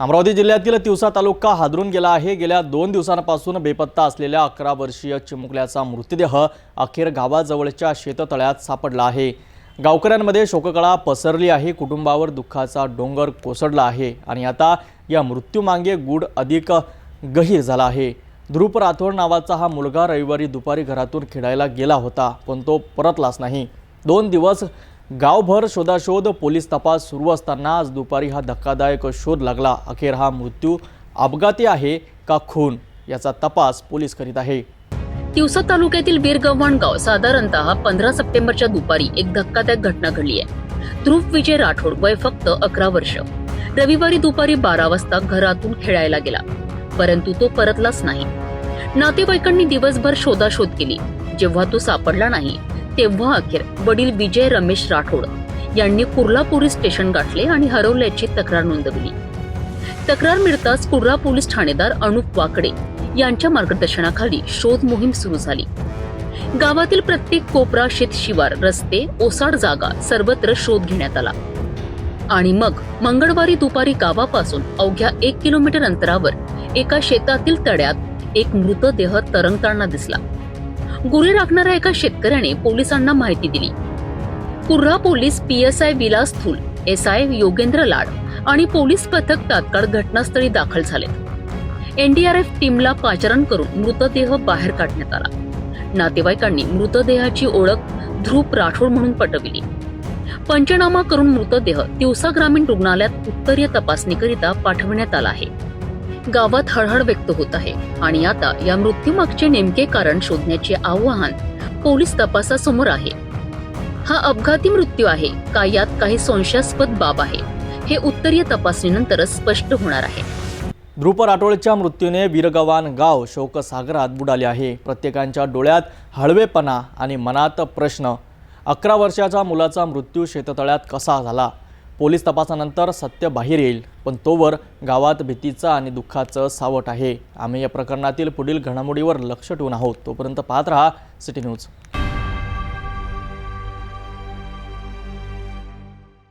अमरावती जिल्ह्यातील तिवसा तालुका हादरून गेला आहे. गेल्या दोन दिवसांपासून बेपत्ता असलेल्या अकरा वर्षीय चिमुकल्याचा मृतदेह अखेर गावाजवळच्या शेततळ्यात सापडला आहे. गावकऱ्यांमध्ये शोककळा पसरली आहे. कुटुंबावर दुःखाचा डोंगर कोसळला आहे आणि आता या मृत्यूमागे गूढ अधिक गहीर झाला आहे. ध्रुप राठोड नावाचा हा मुलगा रविवारी दुपारी घरातून खेळायला गेला होता पण तो परतलाच नाही. दोन दिवस गावभर शोधाशोध पोलीस तपास सुरू असताना आज दुपारी हा धक्कादायक शोध लागला. अखेर हा मृत्यू अपघाती आहे का खून याचा तपास पोलीस करीत आहे. तिवसा तालुक्यातील वीरगव्हाण गाव साधारणतः पंधरा सप्टेंबरच्या दुपारी एक धक्कादायक घटना घडली आहे. ध्रुव विजय राठोड वय फक्त अकरा वर्ष. रविवारी दुपारी बारा वाजता घरातून खेळायला गेला परंतु तो परतलाच नाही. नातेवाईकांनी दिवसभर शोधाशोध केली. जेव्हा तो सापडला नाही तेव्हा अखेर वडील विजय रमेश राठोड यांनी कुर्ला पोलीस स्टेशन गाठले आणि हरवल्याची तक्रार नोंदवली. तक्रार मिळताच कुर्ला पोलीस ठाणेदार अनुप वाकडे यांच्या मार्गदर्शनाखाली शोध मोहीम सुरू झाली. गावातील प्रत्येक कोपरा शेत शिवार रस्ते ओसाड जागा सर्वत्र शोध घेण्यात आला. आणि मग मंगळवारी दुपारी गावापासून अवघ्या एक किलोमीटर अंतरावर एका शेतातील तड्यात एक मृतदेह तरंगताना दिसला. गुरे राखणाऱ्या एका शेतकऱ्याने पोलिसांना माहिती दिली. Kurra police P S I Vilas Thul S I Yogendra Lad आणि पोलीस पथक तात्काळ घटनास्थळी दाखल झाले एनडीआरएफ टीमला पाचारण करून मृतदेह बाहेर काढण्यात आला. नातेवाईकांनी मृतदेहाची ओळख ध्रुप राठोड म्हणून पटविली. पंचनामा करून मृतदेह तिवसा ग्रामीण रुग्णालयात उत्तरीय तपासणीकरिता पाठवण्यात आला आहे. गावात हळहळ व्यक्त होत आहे. आणि आता या मृत्यूमागचे नेमके कारण शोधण्याचे आव्हान पोलीस तपासासमोर आहे. हा अपघाती मृत्यू आहे. का यात काही संशयास्पद बाब आहे? हे उत्तरीय तपासणीनंतरच स्पष्ट होणार आहे. ध्रुप राठोडच्या मृत्यूने वीरगवान गाव शोकसागरात बुडाले आहे. प्रत्येकांच्या डोळ्यात हळवेपणा आणि मनात प्रश्न. अकरा वर्षाच्या मुलाचा मृत्यू शेततळ्यात कसा झाला? पोलीस तपासानंतर सत्य बाहेर येईल पण तोवर गावात भीतीचं आणि दुःखाचं सावट आहे. आम्ही या प्रकरणातील पुढील घडामोडीवर लक्ष ठेवून आहोत. तोपर्यंत पाहत रहा सिटी न्यूज.